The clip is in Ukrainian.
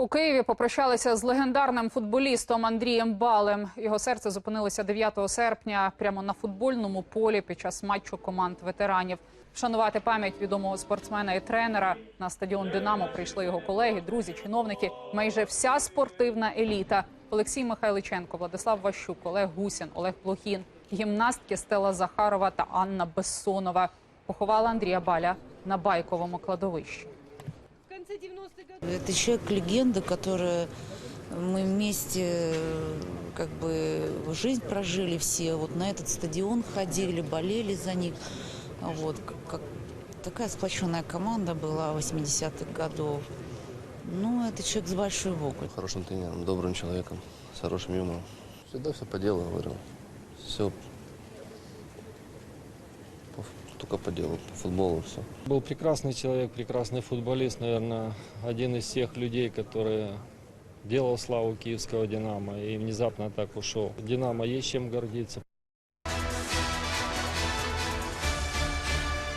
У Києві попрощалися з легендарним футболістом Андрієм Балем. Його серце зупинилося 9 серпня прямо на футбольному полі під час матчу команд ветеранів. Вшанувати пам'ять відомого спортсмена і тренера на стадіон Динамо прийшли його колеги, друзі, чиновники. Майже вся спортивна еліта. Олексій Михайличенко, Владислав Ващук, Олег Гусін, Олег Блохін, гімнастки Стела Захарова та Анна Бессонова поховали Андрія Баля на байковому кладовищі. В конце 90-х годов Это человек-легенда, которая мы вместе как бы жизнь прожили все. Вот на этот стадион ходили, болели за них. Вот, как такая сплоченная команда была 80-х годов. Ну, это человек с большой буквы. Хорошим тренером, добрым человеком, с хорошим юмором. Всегда все по делу говорил. Все только по делу, по футболу все. Был прекрасный человек, прекрасный футболист, наверное, один из тех людей, которые делал славу киевского «Динамо» и внезапно так ушел. «Динамо» есть чем гордиться.